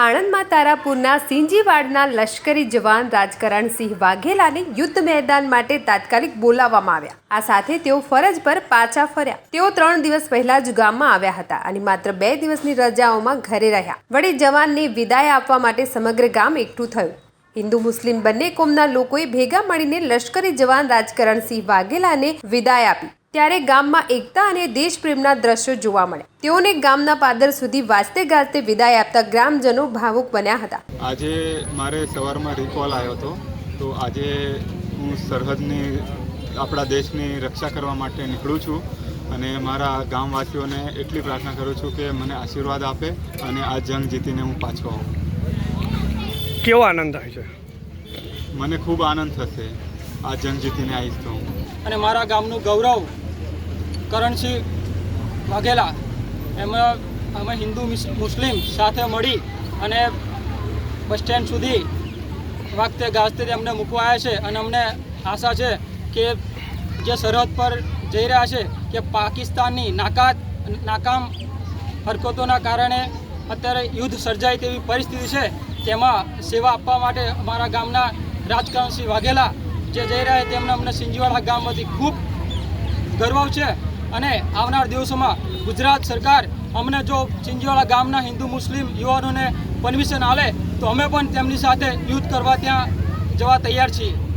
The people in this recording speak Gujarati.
આણંદમાં તારાપુરના સિંજીવાડના લશ્કરી જવાન રાજકરણસિંહ વાઘેલાને યુદ્ધ મેદાન માટે તાત્કાલિક બોલાવવામાં આવ્યા. આ સાથે તેઓ ફરજ પર પાછા ફર્યા. તેઓ ત્રણ દિવસ પહેલા જ ગામમાં આવ્યા હતા અને માત્ર બે દિવસની રજાઓમાં ઘરે રહ્યા. વળી જવાનને વિદાય આપવા માટે સમગ્ર ગામ એકઠું થયું. હિન્દુ મુસ્લિમ બંને કોમના લોકોએ ભેગા મળીને લશ્કરી જવાન રાજકરણસિંહ વાઘેલાને વિદાય આપી. ત્યારે ગામમાં એકતા અને દેશપ્રેમના દ્રશ્યો જોવા મળ્યા તેઓને ગામના પાદર સુધી વાજતે ગાજતે વિદાય આપતા ગ્રામજનો ભાવુક બન્યા હતા. આજે મારે સવારમાં રિકોલ આવ્યો હતો. તો આજે હું સરહદની આપણા દેશની રક્ષા કરવા માટે નીકળું છું અને મારા ગામવાસીઓને એટલી પ્રાર્થના કરું છું કે મને આશીર્વાદ આપે અને આ જંગ જીતીને હું પાછો આવું. કેવો આનંદ થાય છે? મને ખૂબ આનંદ થશે. આ જંગ જીતીને આવીશ તો હું. અને મારા ગામનું ગૌરવ કરણસિંહ વાઘેલા. એમાં અમે હિન્દુ મુસ્લિમ સાથે મળી અને બસ સ્ટેન્ડ સુધી વાગતે ગાજતે અમને મૂકવા આવ્યા છે અને અમને આશા છે કે જે સરહદ પર જઈ રહ્યા છે કે પાકિસ્તાનની નાકાત, નાકામ હરકતોના કારણે અત્યારે યુદ્ધ સર્જાય તેવી પરિસ્થિતિ છે, તેમાં સેવા આપવા માટે અમારા ગામના રાજકારણસિંહ વાઘેલા જે જઈ રહ્યા તેમને અમને સિંજીવાડા ગામ વતી ખૂબ ગર્વ છે અને આવનાર દિવસોમાં ગુજરાત સરકાર અમને જો સિંજીવાડા ગામના હિન્દુ મુસ્લિમ યુવાનોને પરમિશન આલે તો અમે પણ તેમની સાથે યુદ્ધ કરવા ત્યાં જવા તૈયાર છીએ.